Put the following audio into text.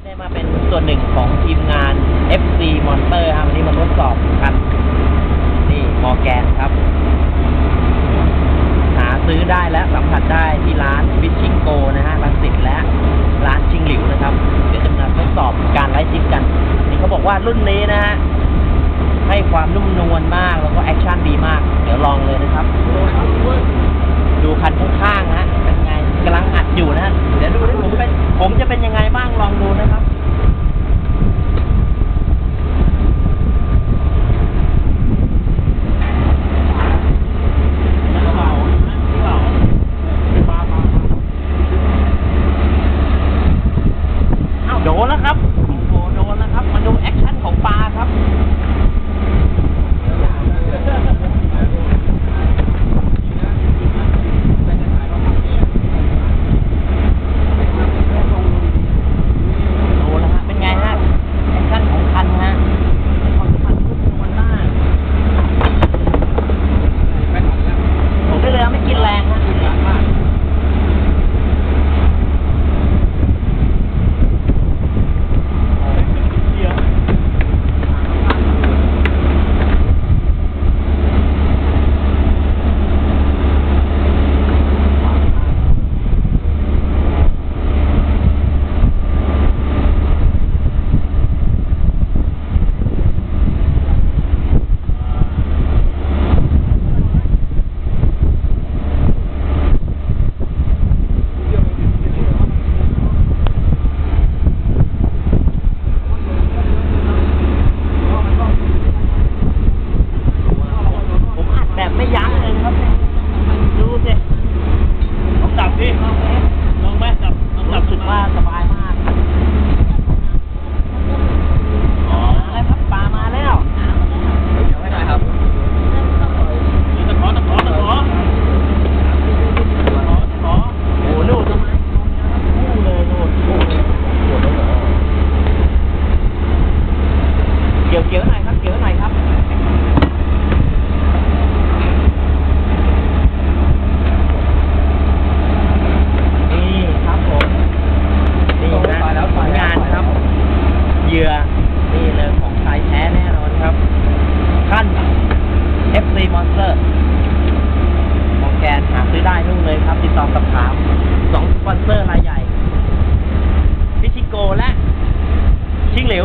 ี้ได้มาเป็นส่วนหนึ่งของทีมงาน FC Monster ครับวันนี้มาทดสอบกันนี่มอร์แกนครับ หาซื้อได้และสัมผัสได้ที่ร้านฟิชชิงโกนะฮะรังสิตและร้านชิงหลิวนะครับ เดี๋ยวจะมาทดสอบการไล่จิกกัน นี่เขาบอกว่ารุ่นนี้นะฮะให้ความนุ่มนวลมากแล้วก็แอคชั่น เหยื่อนี่เลยของไายแท้แน่นอนครับขั้น FC Monster มองแกนหาซื้อได้นู่นเลยครับ ติดต่อสอบถามสองสปอนเซอร์รายใหญ่พิชิโกและ ชิงเหลว